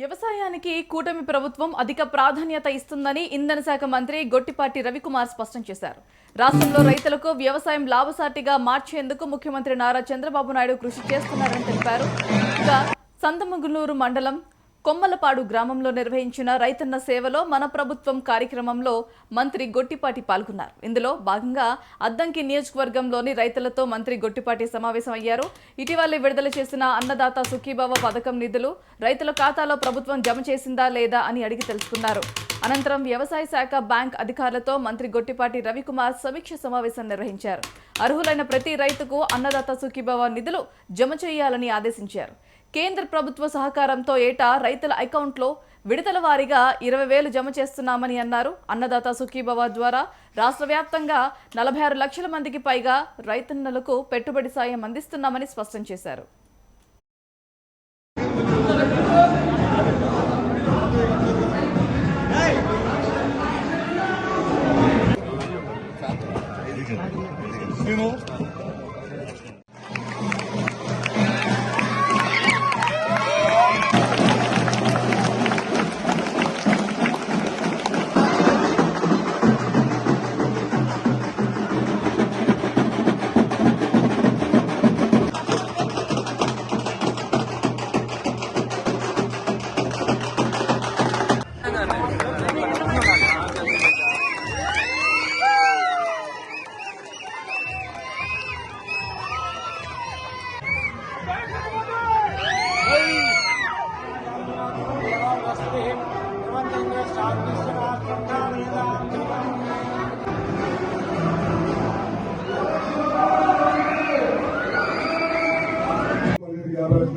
వ్యవసాయానికి కూటమి ప్రభుత్వం అధిక ప్రాధాన్యత ఇస్తుందని ఇంధన శాఖ మంత్రి గొట్టిపాటి రవికుమార్ స్పష్టం చేశారు. రాష్ట్రంలో రైతులకు వ్యవసాయం లాభసాటిగా మార్చేందుకు ముఖ్యమంత్రి నారా చంద్రబాబు నాయుడు కృషి చేస్తున్నారని తెలిపారు. ఇక సంతమగులూరు మండలం కొమ్మలపాడు గ్రామంలో నిర్వహించిన రైతన్న సేవలో మన ప్రభుత్వం కార్యక్రమంలో మంత్రి గొట్టిపాటి పాల్గొన్నారు. ఇందులో భాగంగా అద్దంకి నియోజకవర్గంలోని రైతులతో మంత్రి గొట్టిపాటి సమావేశం అయ్యారు ఇటీవలే విడుదల చేసిన అన్నదాత సుఖీభావ పథకం నిధులు రైతుల ఖాతాలో ప్రభుత్వం జమ చేసిందా లేదా అని అడిగి తెలుసుకున్నారు. అనంతరం వ్యవసాయ శాఖ బ్యాంక్ అధికారులతో మంత్రి గొట్టిపాటి రవికుమార్ సమీక్ష సమావేశం నిర్వహించారు. అర్హులైన ప్రతి రైతుకు అన్నదాత సుఖీభవ నిధులు జమ చేయాలని ఆదేశించారు. కేంద్ర ప్రభుత్వ సహకారంతో ఏటా రైతుల అకౌంట్లో విడతల వారీగా ఇరవై వేలు జమ చేస్తున్నామని అన్నారు. అన్నదాత సుఖీభవ ద్వారా రాష్ట్ర వ్యాప్తంగా నలభై ఆరు లక్షల మందికి పైగా రైతన్నలకు పెట్టుబడి సాయం అందిస్తున్నామని స్పష్టం చేశారు.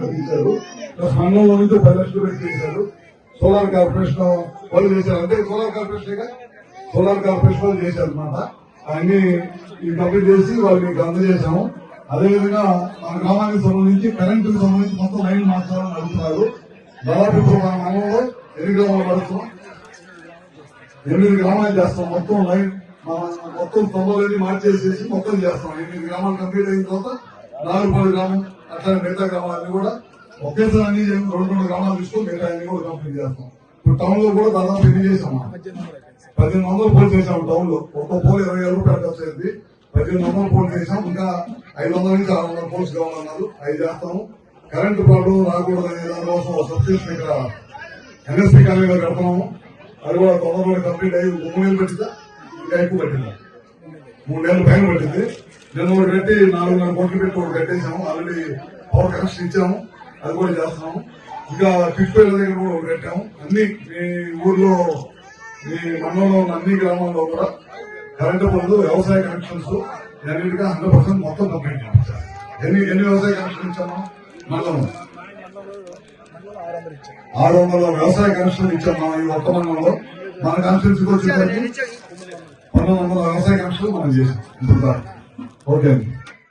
తీశారు ప్లస్ నుంచి పది లక్షలు పెట్టి చేశారు. సోలార్ కార్పొరేషన్ వాళ్ళు చేశారు. అంటే సోలార్ కార్పొరేషన్ సోలార్ కార్పొరేషన్ వాళ్ళు చేశారు అనమాట అన్ని ఈ కంప్లీట్ చేసి వాళ్ళు మీకు అందజేశాము. అదేవిధంగా మన గ్రామానికి సంబంధించి కరెంటుకి సంబంధించి మొత్తం లైన్ మార్చాలని అడుగుతున్నారు. దాదాపు ఇప్పుడు మన మండలంలో ఎన్ని గ్రామాలు పడుతున్నాం ఎనిమిది గ్రామాలు చేస్తాం. మొత్తం లైన్ మొత్తం తొందరని మార్చేసేసి మొత్తం చేస్తాం. ఎనిమిది గ్రామాలు కంప్లీట్ అయిన తర్వాత నాలుగు గ్రామం అట్లా మిగతా గ్రామాలన్నీ కూడా ఒకేసారి అన్ని చేసి రెండు రెండు గ్రామాలు తీసుకొని మిగతా అన్ని కూడా కంప్లీట్ చేస్తాం. ఇప్పుడు టౌన్లో కూడా దాదాపు ఎన్ని చేసాం పద్దెనిమిది వందలు పోల్ చేసాం టౌన్లో ఒక్క పోల్ ఇరవై ఏళ్ళు రూపాయలు ఖర్చు అయింది. పద్దెనిమిది వందలు పోల్ చేసాం ఇంకా ఐదు వందల నుంచి ఆరు వందల పోల్స్ కావాలన్నారు. అవి చేస్తాము. కరెంటు ప్రాబ్లం రాకూడదు అనే దానికోసం ఒక సబ్స్టేషన్ ఇక్కడ ఎన్ఎస్పీ కాలనీలో కడతాము అది కూడా తొందరలో కంప్లీట్ అయ్యి మూడు నెలలు పెట్టిందా? ఇంకా ఎక్కువ పెట్టిందా? మూడు నెలలు పైన పెట్టింది. నిన్న ఒకటి కట్టి నాలుగున్నర కోట్లు పెట్టి ఒకటి కట్టేసాము ఆల్రెడీ పవర్ కనెక్షన్ ఇచ్చాము. అది కూడా చేస్తున్నాము. ఇంకా కిట్పేట దగ్గర కూడా ఒకటి కట్టాము. అన్ని మీ ఊర్లో మీ మండలంలో ఉన్న అన్ని గ్రామాల్లో కూడా కరెంటు పనులు వ్యవసాయ కనెక్షన్స్ అన్నిటిగా హండ్రెడ్ పర్సెంట్ మొత్తం కంప్లీట్ చేయించాం ఎన్ని ఎన్ని వ్యవసాయ కనెక్షన్ ఇచ్చాము? మండలం ఆరు వందల వ్యవసాయ కనెక్షన్ ఇచ్చాం మనం ఈ ఒక్క మండలంలో. మన కాన్స్టిట్యూన్సీకి వచ్చేసరికి పంతొమ్మిది వందల వ్యవసాయ కనెక్షన్ మనం చేసాం ఇప్పుడు organ